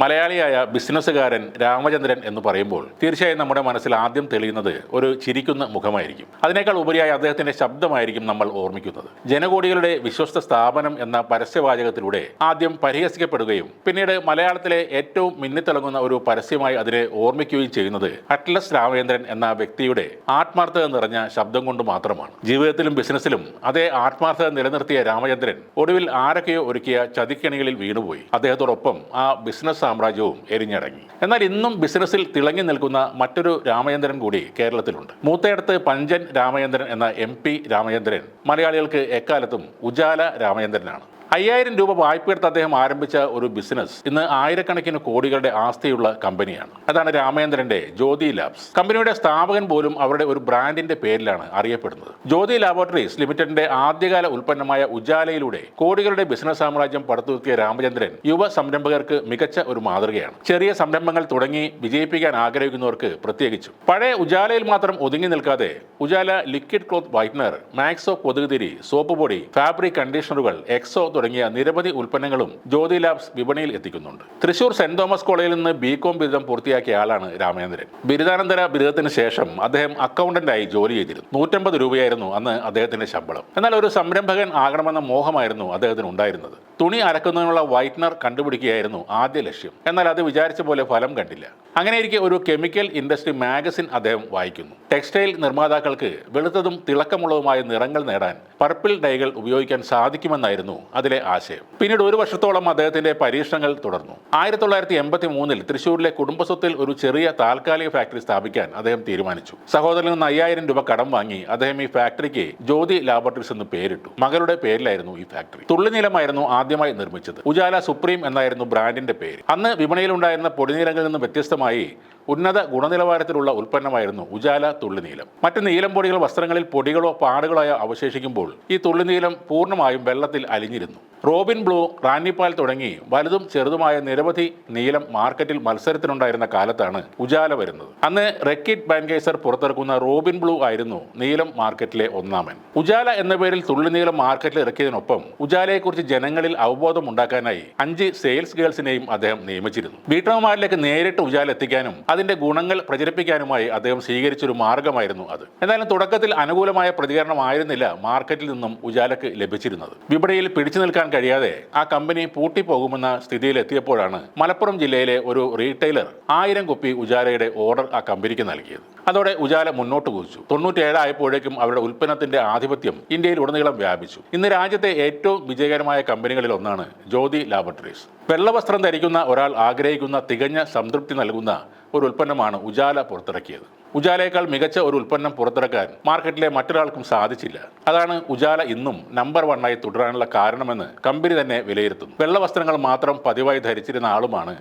മലയാളിയായ ബിസിനസ്സുകാരൻ രാമചന്ദ്രൻ എന്ന് പറയുമ്പോൾ തീർച്ചയായും നമ്മുടെ മനസ്സിൽ ആദ്യം തെളിയുന്നത് ഒരു ചിരിക്കുന്ന മുഖമായിരിക്കും. അതിനേക്കാൾ ഉപരിയായി അദ്ദേഹത്തിന്റെ ശബ്ദമായിരിക്കും നമ്മൾ ഓർമ്മിക്കുന്നത്. ജനകോടികളുടെ വിശ്വസ്ത സ്ഥാപനം എന്ന പരസ്യവാചകത്തിലൂടെ ആദ്യം പരിഹസിക്കപ്പെടുകയും പിന്നീട് മലയാളത്തിലെ ഏറ്റവും മിന്നിത്തിളങ്ങുന്ന ഒരു പരസ്യമായി അതിനെ ഓർമ്മിക്കുകയും ചെയ്യുന്നത് അറ്റ്ലസ് രാമചന്ദ്രൻ എന്ന വ്യക്തിയുടെ ആത്മാർത്ഥത നിറഞ്ഞ ശബ്ദം കൊണ്ട് മാത്രമാണ്. ജീവിതത്തിലും ബിസിനസ്സിലും അതേ ആത്മാർത്ഥത നിലനിർത്തിയ രാമചന്ദ്രൻ ഒടുവിൽ ആരൊക്കെയോ ഒരുക്കിയ ചതിക്കണികളിൽ വീണുപോയി. അദ്ദേഹത്തോടൊപ്പം ആ ബിസിനസ് സാമ്രാജ്യവും എരിഞ്ഞടങ്ങി. എന്നാൽ ഇന്നും ബിസിനസ്സിൽ തിളങ്ങി നിൽക്കുന്ന മറ്റൊരു രാമചന്ദ്രൻ കൂടി കേരളത്തിലുണ്ട്. മൂത്തയിടത്ത് പഞ്ചൻ രാമചന്ദ്രൻ എന്ന എം പി രാമചന്ദ്രൻ മലയാളികൾക്ക് എക്കാലത്തും ഉജാല രാമചന്ദ്രനാണ്. അയ്യായിരം രൂപ വായ്പയെടുത്ത് അദ്ദേഹം ആരംഭിച്ച ഒരു ബിസിനസ് ഇന്ന് ആയിരക്കണക്കിന് കോടികളുടെ ആസ്തിയുള്ള കമ്പനിയാണ്. അതാണ് രാമേന്ദ്രന്റെ ജ്യോതി ലാബ്സ്. കമ്പനിയുടെ സ്ഥാപകൻ പോലും അവരുടെ ഒരു ബ്രാൻഡിന്റെ പേരിലാണ് അറിയപ്പെടുന്നത്. ജ്യോതി ലാബോറട്ടറീസ് ലിമിറ്റഡിന്റെ ആദ്യകാല ഉൽപ്പന്നമായ ഉജാലയിലൂടെ കോടികളുടെ ബിസിനസ് സാമ്രാജ്യം പടുത്തുയർത്തിയ രാമചന്ദ്രൻ യുവ സംരംഭകർക്ക് മികച്ച ഒരു മാതൃകയാണ്. ചെറിയ സംരംഭങ്ങൾ തുടങ്ങി വിജയിപ്പിക്കാൻ ആഗ്രഹിക്കുന്നവർക്ക് പ്രത്യേകിച്ചും. പഴയ ഉജാലയിൽ മാത്രം ഒതുങ്ങി നിൽക്കാതെ Ujala liquid cloth whitener Maxo കൊതുകുതിരി soap പൊടി ഫാബ്രിക് കണ്ടീഷണറുകൾ എക്സോ തുടങ്ങിയ നിരവധി ഉൽപ്പന്നങ്ങളും ജ്യോതി ലാബ്സ് വിപണിയിൽ എത്തിക്കുന്നുണ്ട്. തൃശൂർ സെന്റ് തോമസ് കോളേജിൽ നിന്ന് ബി കോം ബിരുദം പൂർത്തിയാക്കിയ ആളാണ് രാമേന്ദ്രൻ ബിരുദാനന്തര ബിരുദത്തിന് ശേഷം അദ്ദേഹം അക്കൗണ്ടന്റായി ജോലി ചെയ്തിരുന്നു. നൂറ്റമ്പത് രൂപയായിരുന്നു അന്ന് അദ്ദേഹത്തിന്റെ ശമ്പളം. എന്നാൽ ഒരു സംരംഭകൻ ആകണമെന്ന മോഹമായിരുന്നു അദ്ദേഹത്തിന് ഉണ്ടായിരുന്നത്. തുണി അരക്കുന്നതിനുള്ള വൈറ്റ്നർ കണ്ടുപിടിക്കുകയായിരുന്നു ആദ്യ ലക്ഷ്യം. എന്നാൽ അത് വിചാരിച്ച പോലെ ഫലം കണ്ടില്ല. അങ്ങനെയിരിക്കെ ഒരു കെമിക്കൽ ഇൻഡസ്ട്രി മാഗസിൻ അദ്ദേഹം വായിക്കുന്നു. ടെക്സ്റ്റൈൽ നിർമ്മാതാക്കൾക്ക് വെളുത്തതും തിളക്കമുള്ളതുമായ നിറങ്ങൾ നേടാൻ പർപ്പിൾ ഡൈകൾ ഉപയോഗിക്കാൻ സാധിക്കുമെന്നായിരുന്നു അതിലെ ആശയം. പിന്നീട് ഒരു വർഷത്തോളം അദ്ദേഹത്തിന്റെ പരീക്ഷണങ്ങൾ തുടർന്നു. ആയിരത്തി തൊള്ളായിരത്തി എൺപത്തി മൂന്നിൽ തൃശൂരിലെ കുടുംബസ്വത്തിൽ ഒരു ചെറിയ താൽക്കാലിക ഫാക്ടറി സ്ഥാപിക്കാൻ അദ്ദേഹം തീരുമാനിച്ചു. സഹോദരൻ നിന്ന് അയ്യായിരം രൂപ കടം വാങ്ങി അദ്ദേഹം ഈ ഫാക്ടറിക്ക് ജ്യോതി ലാബോറട്ടറീസ് എന്ന് പേരിട്ടു. മകളുടെ പേരിലായിരുന്നു ഈ ഫാക്ടറി. തുള്ളിനീലമായിരുന്നു ആദ്യമായി നിർമ്മിച്ചത്. ഉജാല സുപ്രീം എന്നായിരുന്നു ബ്രാൻഡിന്റെ പേര്. അന്ന് വിപണിയിലുണ്ടായിരുന്ന പൊടിനീലങ്ങളിൽ നിന്ന് വ്യത്യസ്തമായി ഉന്നത ഗുണനിലവാരത്തിലുള്ള ഉൽപ്പന്നമായിരുന്നു ഉജാല തുള്ളിനീലം. മറ്റ് നീലം പൊടികൾ വസ്ത്രങ്ങളിൽ പൊടികളോ പാടുകളോ അവശേഷിക്കുമ്പോൾ ഈ തുള്ളിനീലം പൂർണമായും വെള്ളത്തിൽ അലിഞ്ഞിരുന്നു. റോബിൻ ബ്ലൂ റാന്നിപ്പാൽ തുടങ്ങി വലുതും ചെറുതുമായ നിരവധി നീലം മാർക്കറ്റിൽ മത്സരത്തിനുണ്ടായിരുന്ന കാലത്താണ് ഉജാല വരുന്നത്. അന്ന് റെക്കിറ്റ് ബാൻകേസർ പുറത്തിറക്കുന്ന റോബിൻ ബ്ലൂ ആയിരുന്നു നീലം മാർക്കറ്റിലെ ഒന്നാമൻ. ഉജാല എന്ന പേരിൽ തുള്ളി തുള്ളിനീലം മാർക്കറ്റിൽ ഇറക്കിയതിനൊപ്പം ഉജാലയെക്കുറിച്ച് ജനങ്ങളിൽ അവബോധം ഉണ്ടാക്കാനായി അഞ്ച് സെയിൽസ് ഗേൾസിനെയും അദ്ദേഹം നിയമിച്ചിരുന്നു. വീട്ടമ്മമാരിലേക്ക് നേരിട്ട് ഉജാല എത്തിക്കാനും അതിന്റെ ഗുണങ്ങൾ പ്രചരിപ്പിക്കാനുമായി അദ്ദേഹം സ്വീകരിച്ചൊരു മാർഗമായിരുന്നു അത്. എന്നാലും തുടക്കത്തിൽ അനുകൂലമായ പ്രതികരണമായിരുന്നില്ല മാർക്കറ്റിൽ നിന്നും ഉജാലക്ക് ലഭിച്ചിരുന്നത്. വിപണിയിൽ പിടിച്ചു നിൽക്കാൻ കഴിയാതെ ആ കമ്പനി പൂട്ടിപ്പോകുമെന്ന സ്ഥിതിയിലെത്തിയപ്പോഴാണ് മലപ്പുറം ജില്ലയിലെ ഒരു റീറ്റെയിലർ ആയിരം കുപ്പി ഉജാലയുടെ ഓർഡർ ആ കമ്പനിക്ക് നൽകിയത്. അതോടെ ഉജാല മുന്നോട്ട് കുതിച്ചു. തൊണ്ണൂറ്റേഴായപ്പോഴേക്കും അവരുടെ ഉൽപ്പന്നത്തിന്റെ ആധിപത്യം ഇന്ത്യയിൽ ഉടനീളം വ്യാപിച്ചു. ഇന്ന് രാജ്യത്തെ ഏറ്റവും വിജയകരമായ കമ്പനികളിൽ ഒന്നാണ് ജ്യോതി ലാബറട്ടറീസ്. വെള്ളവസ്ത്രം ധരിക്കുന്ന ഒരാൾ ആഗ്രഹിക്കുന്ന തികഞ്ഞ സംതൃപ്തി നൽകുന്ന ഒരു ഉൽപ്പന്നമാണ് ഉജാല പുറത്തിറക്കിയത്. ഉജാലയേക്കാൾ മികച്ച ഒരു ഉൽപ്പന്നം പുറത്തിറക്കാൻ മാർക്കറ്റിലെ മറ്റൊരാൾക്കും സാധിച്ചില്ല. അതാണ് ഉജാല ഇന്നും നമ്പർ വണ്ണായി തുടരാനുള്ള കാരണമെന്ന് കമ്പനി തന്നെ വിലയിരുത്തുന്നു. വെള്ള വസ്ത്രങ്ങൾ മാത്രം പതിവായി ധരിച്ചിരുന്ന ആളുമാണ്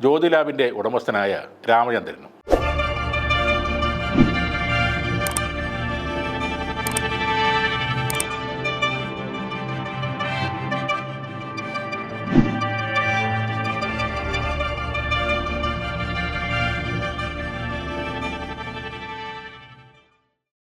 ജ്യോതിലാബിന്റെ ഉടമസ്ഥനായ രാമചന്ദ്രനും.